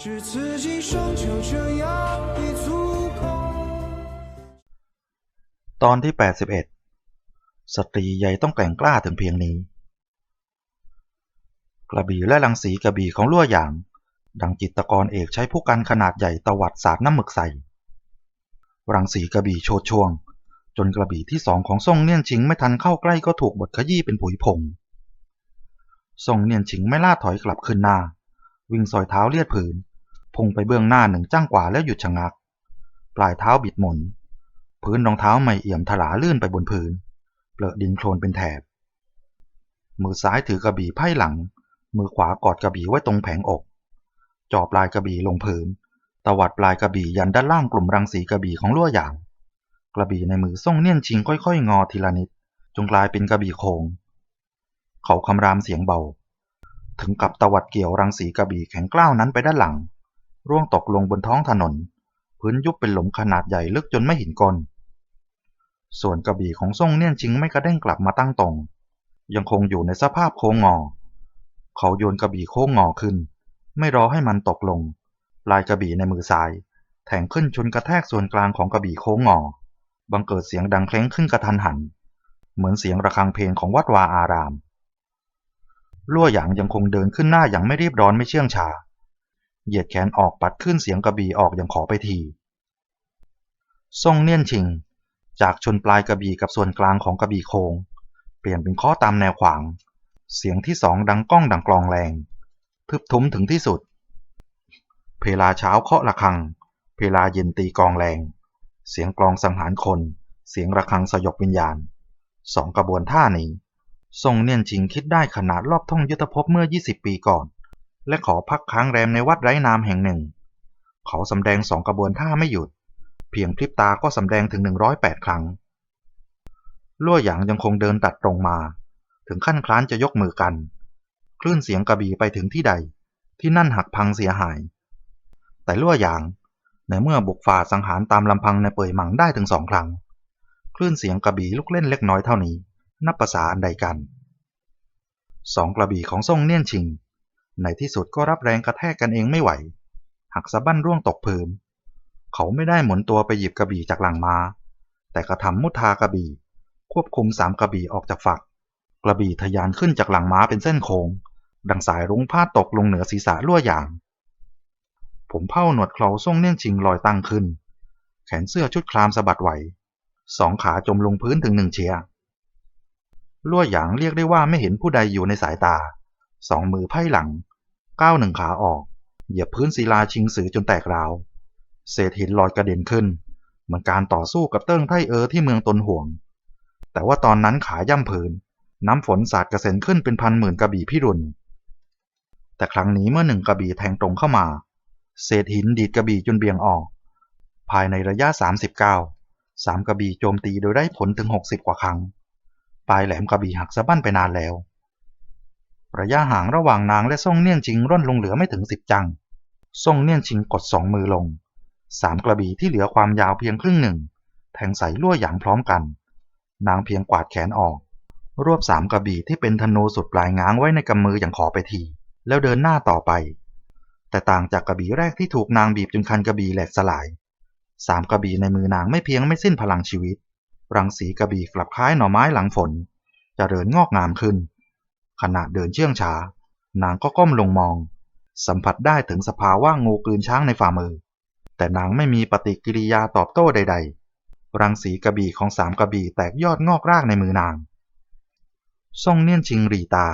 只刺激双就这样一足够。 ตอนที่ 81 สตรีใหญ่ต้องแกร่งกล้าถึงเพียงนี้ กระบี่และรังสีกระบี่ของลั่วหยาง ดังจิตรกรเอกใช้ผู้กันขนาดใหญ่ตวัดสาดน้ำหมึกใส่ รังสีกระบี่โชดช่วง จนกระบี่ที่สองของซ่งเนียนชิงไม่ทันเข้าใกล้ก็ถูกบดขยี้เป็นผุยผงซ่งเนียนชิงไม่ล่าถอยกลับขึ้นหน้า วิ่งซอยเท้าเลียดผืน พุ่งไปเบื้องหน้าหนึ่งจ้างกว่าแล้วหยุดชะงัก ปลายเท้าบิดหมุน พื้นรองเท้าไม่เอี่ยมถลาลื่นไปบนพื้น เปลอะดินโคลนเป็นแถบ มือซ้ายถือกระบี่ไพ่หลัง มือขวากอดกระบี่ไว้ตรงแผงอก จ่อปลายกระบี่ลงพื้น ตวัดปลายกระบี่ยันด้านล่างกลุ่มรังสีกระบี่ของลั่วหยาง กระบี่ในมือส่งเนียนชิงค่อยๆ งอทีละนิด จนกลายเป็นกระบี่โคงเขาคำรามเสียงเบา ถึงกับตวัดเกี่ยวรังสีกระบี่แข็งกล้าวนั้นไปด้านหลัง ร่วงตกลงบนท้องถนน พื้นยุบเป็นหลุมขนาดใหญ่ลึกจนไม่เห็นก้นส่วนกระบี่ของซ่งเนียนชิงไม่กระเด้งกลับมาตั้งตรง ยังคงอยู่ในสภาพโค้งงอ เขาโยนกระบี่โค้งงอขึ้น ไม่รอให้มันตกลง ปลายกระบี่ในมือซ้ายแทงขึ้นชนกระแทกส่วนกลางของกระบี่โค้งงอ บังเกิดเสียงดังเคล้งขึ้นกระทันหัน เหมือนเสียงระฆังเพลงของวัดวาอาราม ลั่วหยางยังคงเดินขึ้นหน้าอย่างไม่รีบร้อนไม่เชื่องช้า เหยียดแขนออกปัดขึ้นเสียงกระบี่ออกอย่างขอไปทีซ่งเนียนชิง จากชนปลายกระบี่กับส่วนกลางของกระบี่โค้งเปลี่ยนเป็นข้อตามแนวขวาง เสียงที่สองดังก้องดังกลองแรง ทึบทุ้มถึงที่สุด เพลาเช้าเคาะระฆัง เพลาเย็นตีกองแรง เสียงกลองสังหารคน เสียงระฆังสยบวิญญาณสองกระบวนท่านี้ ทรงเนียนชิงคิดได้ขนาดรอบท่องยุทธภพเมื่อ 20 ปีก่อน และขอพักค้างแรมในวัดไร้นามแห่งหนึ่ง เขาสำแดงสองกระบวนท่าไม่หยุด เพียงพริบตาก็สำแดงถึง 108 ครั้งลั่วหยางยังคงเดินตัดตรงมา ถึงขั้นคล้านจะยกมือกัน คลื่นเสียงกระบี่ไปถึงที่ใด ที่นั่นหักพังเสียหาย แต่ลั่วหยางในเมื่อบุกฝ่าสังหารตามลำพังในเป่ยหมังได้ถึงสองครั้ง คลื่นเสียงกระบี่ลุกเล่นเล็กน้อยเท่านี้ นับภาษาอันใดกัน สองกระบี่ของซ่งเนียนชิง ในที่สุดก็รับแรงกระแทกกันเองไม่ไหว หักสะบั้นร่วงตกพื้นเขาไม่ได้หมุนตัวไปหยิบกระบี่จากหลังม้าแต่กระทำมุทากระบี่ ควบคุมสามกระบี่ออกจากฝัก กระบี่ทะยานขึ้นจากหลังม้าเป็นเส้นโค้ง ดังสายรุ้งพาดตกลงเหนือศีรษะลั่วหยาง ผมเผ้าหนวดเคราส่งเนียนชิงลอยตั้งขึ้น แขนเสื้อชุดคลามสะบัดไหว สองขาจมลงพื้นถึงหนึ่งเชียร์ลั่วหยางเรียกได้ว่าไม่เห็นผู้ใดอยู่ในสายตา สองมือไพ่หลัง ก้าวหนึ่งขาออก เหยียบพื้นศิลาชิงสือจนแตกราว เศษหินลอยกระเด็นขึ้น เหมือนการต่อสู้กับเติ้งไทเออที่เมืองตนห่วง แต่ว่าตอนนั้นขาย่ำผืนน้ำฝนสาดกระเซ็นขึ้นเป็นพันหมื่นกระบี่พิรุณ แต่ครั้งนี้เมื่อหนึ่งกระบี่แทงตรงเข้ามา เศษหินดีดกระบี่จนเบี่ยงออก ภายในระยะ 39สามกระบี่โจมตีโดยได้ผลถึง 60 กว่าครั้ง ปลายแหลมกระบี่หักสะบั้นไปนานแล้ว ระยะห่างระหว่างนางและซ่งเนียนชิงร่นลงเหลือไม่ถึงสิบจังซ่งเนียนชิงกดสองมือลงสามกระบี่ที่เหลือความยาวเพียงครึ่งหนึ่ง แทงใส่ลั่วหยางพร้อมกัน นางเพียงกวาดแขนออก รวบสามกระบี่ที่เป็นธนูสุดปลายง้างไว้ในกำมืออย่างขอไปที แล้วเดินหน้าต่อไป แต่ต่างจากกระบี่แรกที่ถูกนางบีบจนคันกระบี่แหลกสลายสามกระบี่ในมือนางไม่เพียงไม่สิ้นพลังชีวิต รังสีกระบี่กลับคล้ายหน่อไม้หลังฝนจเจริญงอกงามขึ้น ขณะเดินเชื่องช้านางก็ก้มลงมอง สัมผัสได้ถึงสภาวะงูกลืนช้างในฝ่ามือ แต่นางไม่มีปฏิกิริยาตอบโต้ใด ๆ รังสีกระบี่ของสามกระบี่แตกยอดงอกรากในมือนางซ่งเนียนชิงรีตา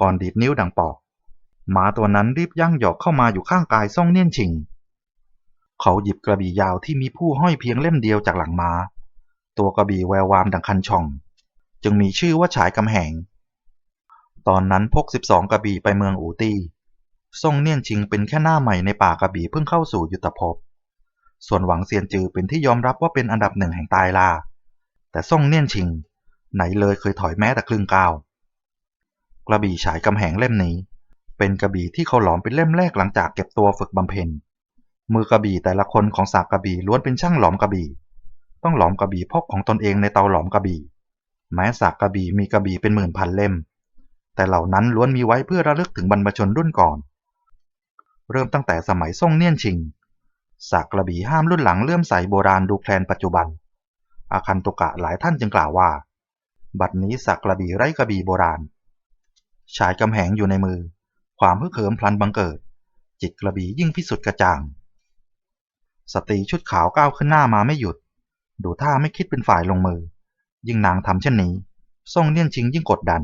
ก่อนดีดนิ้วดังปอกหมาตัวนั้นรีบย่างหยอกเข้ามาอยู่ข้างกายซ่งเนียนชิง เขาหยิบกระบี่ยาวที่มีผู้ห้อยเพียงเล่มเดียวจากหลังม้า ตัวกระบี่แวววามดังคันช่อง จึงมีชื่อว่าฉายกำแหง ตอนนั้นพก12กระบี่ไปเมืองอูตี้ซ่งเนียนชิงเป็นแค่หน้าใหม่ในป่ากระบี่เพิ่งเข้าสู่ยุทธภพ ส่วนหวังเซียนจือเป็นที่ยอมรับว่าเป็นอันดับหนึ่งแห่งตายลา แต่ซ่งเนียนชิง ไหนเลยเคยถอยแม้แต่ครึ่งก้าว กระบี่ฉายกำแหงเล่มนี้ เป็นกระบี่ที่เขาหลอมเป็นเล่มแรกหลังจากเก็บตัวฝึกบำเพ็ญ มือกระบี่แต่ละคนของสากกระบี่ล้วนเป็นช่างหลอมกระบี่ ต้องหลอมกระบี่พกของตนเองในเตาหลอมกระบี่ แม้สากกระบี่มีกระบี่เป็นหมื่นพันเล่ม แต่เหล่านั้นล้วนมีไว้เพื่อระลึกถึงบรรพชนรุ่นก่อน เริ่มตั้งแต่สมัยซ่งเนียนชิงสากกระบี่ห้ามรุ่นหลังเลื่อมใสโบราณดูแคลนปัจจุบัน อาคันตุกะหลายท่านจึงกล่าวว่า บัดนี้สักกระบี่ไร้กระบี่โบราณ ฉายกำแหงอยู่ในมือ ความฮึกเหิมพลันบังเกิด จิตกระบี่ยิ่งพิสุทธิ์กระจ่าง สตรีชุดขาวก้าวขึ้นหน้ามาไม่หยุด ดูท่าไม่คิดเป็นฝ่ายลงมือ ยิ่งนางทำเช่นนี้ ซ่งเลี่ยนชิงยิ่งกดดัน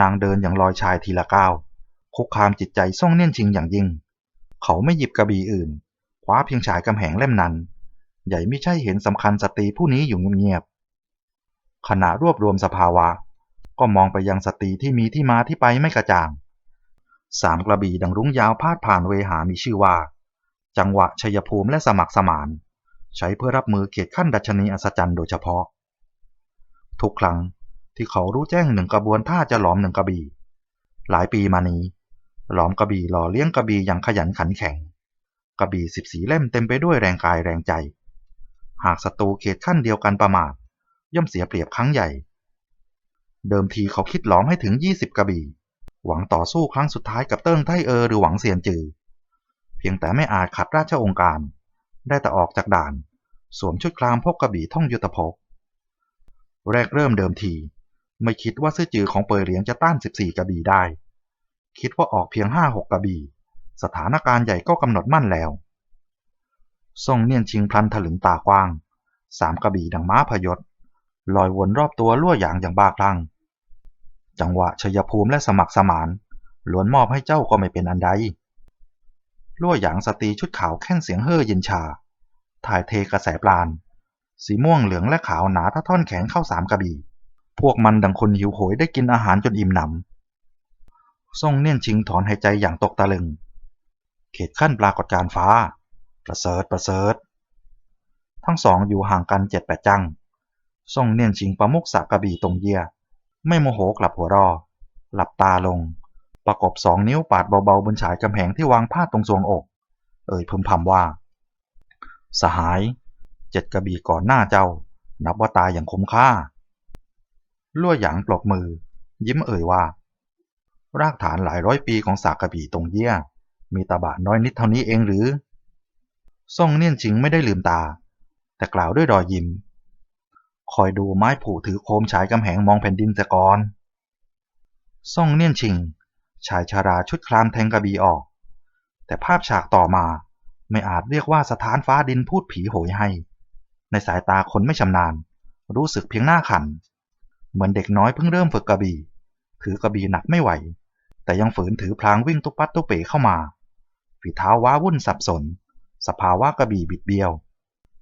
นางเดินอย่างลอยชายทีละก้าวคุกคามจิตใจซ่องเลี่ยนชิงอย่างยิ่ง เขาไม่หยิบกระบี่อื่นคว้าเพียงฉายกำแหงเล่มนั้น ใหญ่ไม่ใช่เห็นสำคัญสตรีผู้นี้อยู่เงียบๆขณะรวบรวมสภาวะ ก็มองไปยังสตรีที่มีที่มาที่ไปไม่กระจ่างสามกระบี่ดังรุ้งยาวพาดผ่านเวหามีชื่อว่า จังหวะชัยภูมิและสมัครสมาน ใช้เพื่อรับมือเกียรติขั้นดัชนีอัศจรรย์โดยเฉพาะ ทุกครั้ง ที่เขารู้แจ้งหนึ่งกระบวนท่าจะหลอมหนึ่งกระบี่ หลายปีมานี้ หลอมกระบี่หล่อเลี้ยงกระบี่อย่างขยันขันแข็ง กระบี่สิบสีเล่มเต็มไปด้วยแรงกายแรงใจ หากศัตรูเขตขั้นเดียวกันประมาทย่อมเสียเปรียบครั้งใหญ่ เดิมทีเขาคิดหลอมให้ถึง20กระบี่ หวังต่อสู้ครั้งสุดท้ายกับเติ้งไทเออหรือหวังเซียนจือ เพียงแต่ไม่อาจขัดราชองค์การ ได้แต่ออกจากด่าน สวมชุดคลามพกกระบี่ท่องยุทธภพแรกเริ่มเดิมที ไม่คิดว่าซื่อจือของเปยเหลียงจะต้าน 14 กระบี่ได้ คิดว่าออกเพียง 5-6 กระบี่ สถานการณ์ใหญ่ก็กำหนดมั่นแล้วทรงเนียนชิงพลันถลึงตากว้าง สามกระบี่ดังม้าพยศลอยวนรอบตัวลั่วอย่างอย่างบ้าคลั่ง จังหวะชยภูมิและสมัครสมานล้วนมอบให้เจ้าก็ไม่เป็นอันใดลั่วอย่างสตรีชุดขาวแค่นเสียงเฮ่อเย็นชา ถ่ายเทกระแสปลาน สีม่วงเหลืองและขาวหนาถ้าท่อนแขนเข้าสามกระบี่ พวกมันดังคนหิวโหยได้กินอาหารจนอิ่มหนำทรงเนียนชิงถอนหายใจอย่างตกตะลึง เขตขั้นปรากฏการฟ้า ประเสริฐประเสริฐ ทั้งสองอยู่ห่างกันเจ็ดแปดจังทรงเนียนชิงประมุกสักระบี่ตรงเยีย ไม่โมโหกลับหัวรอ หลับตาลง ประกบสองนิ้วปาดเบาๆบนฉายกำแพงที่วางพาดตรงทรวงอก เอ่ยพึมพำว่า สหาย เจ็ดกระบี่ก่อนหน้าเจ้า นับว่าตายอย่างคุ้มค่า ลั่วหยางปลบมือ ยิ้มเอ่ยว่า รากฐานหลายร้อยปีของสากกระบี่ตรงเยี่ย มีตาบะน้อยนิดเท่านี้เองหรือซ่งเนียนชิงไม่ได้ลืมตา แต่กล่าวด้วยรอยยิ้ม คอยดูไม้ผูถือโคมฉายกำแหงมองแผ่นดินแต่ก่อนซ่งเนียนชิง ชายชาราชุดคลามแทงกระบี่ออก แต่ภาพฉากต่อมาไม่อาจเรียกว่าสถานฟ้าดินพูดผีโหยให้ ในสายตาคนไม่ชำนาญ รู้สึกเพียงหน้าขัน เหมือนเด็กน้อยเพิ่งเริ่มฝึกกระบี่ ถือกระบี่หนักไม่ไหว แต่ยังฝืนถือพลางวิ่งตุปัดตุเป๋เข้ามาฝีเท้าว้าวุ่นสับสน สภาวะกระบี่บิดเบี้ยว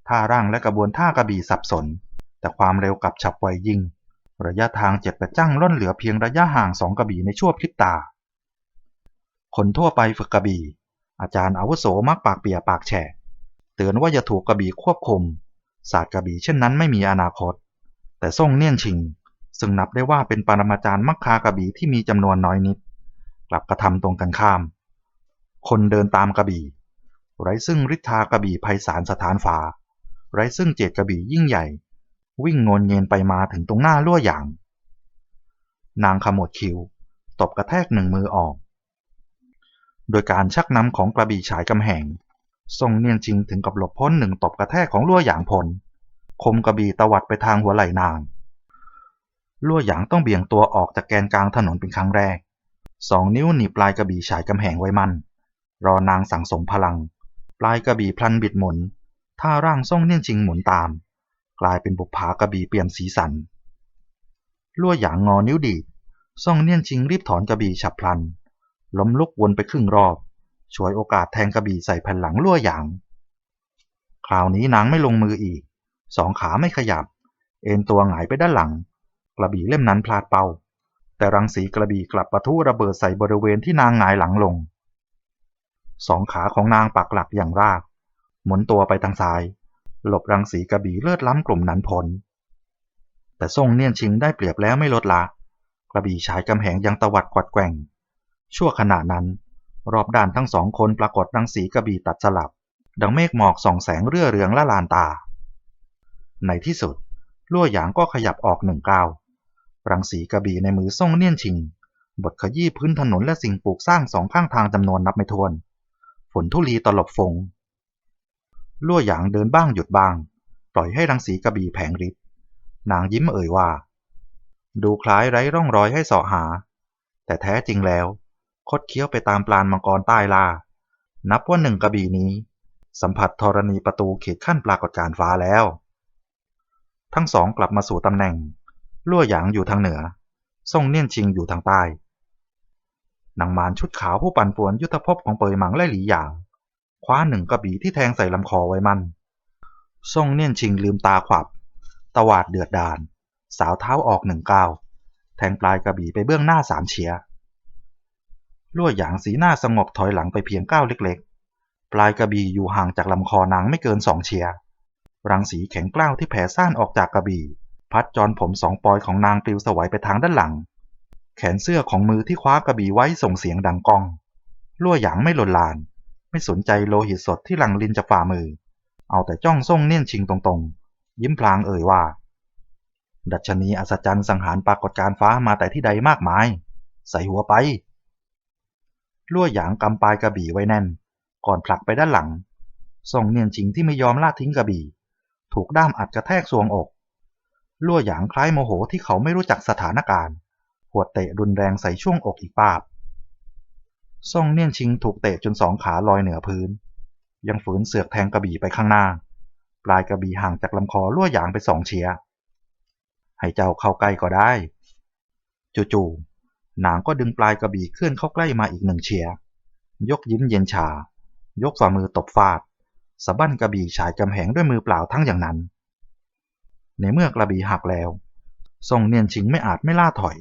ท่าร่างและกระบวนท่ากระบี่สับสน แต่ความเร็วกลับฉับไวยิ่ง ระยะทางเจ็ดประจั่งล่นเหลือเพียงระยะห่างสองกระบี่ในชั่วพริบตา คนทั่วไปฝึกกระบี่ อาจารย์อาวุโสมักปากเปียปากแฉะเตือนว่าอย่าถูกกระบี่ควบคุมศาสตร์กระบี่เช่นนั้นไม่มีอนาคต แต่ซ่งเนียนชิง ซึ่งนับได้ว่าเป็นปรมาจารย์มักคากระบี่ที่มีจำนวนน้อยนิด กลับกระทำตรงกันข้าม คนเดินตามกระบี่ไร้ซึ่งฤทธากระบี่ไพศาลสถานฟ้าไร้ซึ่งเจตกระบี่ยิ่งใหญ่ วิ่งงนเงินไปมาถึงตรงหน้าลั่วอย่าง นางขมวดคิ้วตบกระแทกหนึ่งมือออก โดยการชักนำของกระบี่ฉายกำแหงทรงเนียนจริงถึงกับหลบพ้นหนึ่งตบกระแทกของลั่วหยางพลคมกระบี่ตวัดไปทางหัวไหล่นาง ลั่วหยางต้องเบี่ยงตัวออกจากแกนกลางถนนเป็นครั้งแรก สองนิ้วหนีปลายกระบี่ฉายกำแหงไว้มัน รอนางสั่งสมพลัง ปลายกระบี่พลันบิดหมุน ท่าร่างทรงเนียนจริงหมุนตาม กลายเป็นบุปผากระบี่เปี่ยมสีสัน ลั่วหยางงอนิ้วดีดซ่องเนียชิงรีบถอนกระบี่ฉับพลัน ล้มลุกวนไปครึ่งรอบช่วยโอกาสแทงกระบี่ใส่แผ่นหลังลั่วหยาง คราวนี้นางไม่ลงมืออีก สองขาไม่ขยับ เอ็นตัวหงายไปด้านหลัง กระบี่เล่มนั้นพลาดเป้า แต่รังสีกระบี่กลับปะทุระเบิดใส่บริเวณที่นางหงายหลังลง สองขาของนางปักหลักอย่างราก หมุนตัวไปทางซ้าย หลบรังสีกระบี่เลือดล้ำกลุ่มนั้นพ้นแต่ทรงเนียนชิงได้เปรียบแล้วไม่ลดละ กระบี่ฉายกำแหงยังตวัดกวัดแกว่ง ชั่วขณะนั้น รอบด้านทั้งสองคนปรากฏรังสีกระบี่ตัดสลับ ดังเมฆหมอกส่องแสงเรื่อเรืองละลานตา ในที่สุด ลั่วหยางก็ขยับออกหนึ่งก้าว รังสีกระบี่ในมือทรงเนียนชิงบดขยี้พื้นถนนและสิ่งปลูกสร้างสองข้างทางจำนวนนับไม่ถ้วน ฝนทุลีตลบฟงลั่วหยางเดินบ้างหยุดบ้าง ปล่อยให้รังสีกระบี่แผงฤทธิ์นางยิ้มเอ่ยว่า ดูคล้ายไร้ร่องรอยให้เสาะหา แต่แท้จริงแล้ว คดเคี้ยวไปตามปลานมังกรใต้ลา นับว่าหนึ่งกระบี่นี้ สัมผัสธรณีประตูเขตขั้นปรากฏการฟ้าแล้ว ทั้งสองกลับมาสู่ตำแหน่ง ลั่วหยางอยู่ทางเหนือ ซ่งเนียนชิงอยู่ทางใต้ นางมารชุดขาวผู้ปั่นป่วนยุทธภพของเปยหมังและหลีหยาง คว้าหนึ่งกระบี่ที่แทงใส่ลำคอไว้มัน ซ่งเนียนชิงลืมตาขวับ ตวาดเดือดดานสาวเท้าออกหนึ่งก้าว แทงปลายกระบี่ไปเบื้องหน้าสามเฉียลั่วหยางสีหน้าสงบถอยหลังไปเพียงก้าวเล็กๆ ปลายกระบี่อยู่ห่างจากลำคอนางไม่เกินสองเฉียรังสีแข็งกล้าวที่แผ่ซ่านออกจากกระบี่ พัดจรผมสองปอยของนางปลิวสวัยไปทางด้านหลัง แขนเสื้อของมือที่คว้ากระบี่ไว้ส่งเสียงดังก้องลั่วหยางไม่หล่นลาน ไม่สนใจโลหิตสดที่หลังลินจากฝ่ามือ เอาแต่จ้องส่งเนียนชิงตรงๆ ยิ้มพลางเอ่ยว่า ดัชนีอัศจรรย์สังหารปรากฏการฟ้ามาแต่ที่ใดมากมาย ใส่หัวไปลั่วหยางกำปลายกระบี่ไว้แน่น ก่อนผลักไปด้านหลังส่งเนียนชิงที่ไม่ยอมลาดทิ้งกระบี่ ถูกด้ามอัดกระแทกสวงอก ลั่วหยางคล้ายโมโหที่เขาไม่รู้จักสถานการณ์หัวเตะรุนแรงใส่ช่วงอกอีกปาบส่องเนียนชิงถูกเตะจนสองขาลอยเหนือพื้น ยังฝืนเสือกแทงกระบี่ไปข้างหน้า ปลายกระบี่ห่างจากลำคอลั่วหยางไปสองเฉียให้เจ้าเข้าใกล้ก็ได้ จู่ๆนางก็ดึงปลายกระบี่เคลื่อนเข้าใกล้มาอีกหนึ่งเฉียยกยิ้มเย็นชา ยกฝ่ามือตบฟาดสะบั้นกระบี่ฉายกำแหงด้วยมือเปล่าทั้งอย่างนั้น ในเมื่อกระบี่หักแล้ว ทรงเนียนชิงไม่อาจไม่ล่าถอย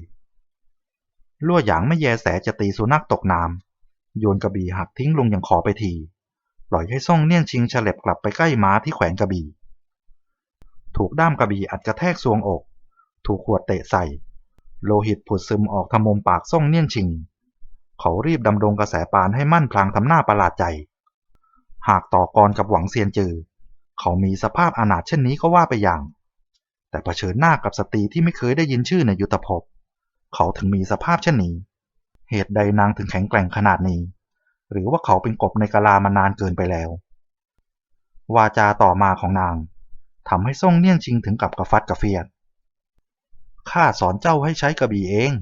ลั่วหยางไม่แยแสจะตีสุนัขตกน้ำโยนกระบี่หักทิ้งลงอย่างขอไปที ปล่อยให้ซ่งเนียนชิงเฉล็บกลับไปใกล้ม้าที่แขวนกระบี่ ถูกด้ามกระบี่อัดกระแทกซวงอก ถูกขวดเตะใส่ โลหิตผุดซึมออกทำมุมปากซ่งเนียนชิง เขารีบดำรงกระแสปานให้มั่นพลางทำหน้าประหลาดใจ หากต่อกรกับหวังเซียนจือ เขามีสภาพอนาถเช่นนี้ก็ว่าไปอย่าง แต่เผชิญหน้ากับสตรีที่ไม่เคยได้ยินชื่อในยุทธภพ เขาถึงมีสภาพเช่นนี้ เหตุใดนางถึงแข็งแกร่งขนาดนี้ หรือว่าเขาเป็นกบในกะลามานานเกินไปแล้ว วาจาต่อมาของนางทำให้ซ่งเนี่ยนชิงถึงกับกระฟัดกระเฟียดข้าสอนเจ้าให้ใช้กระบี่เอง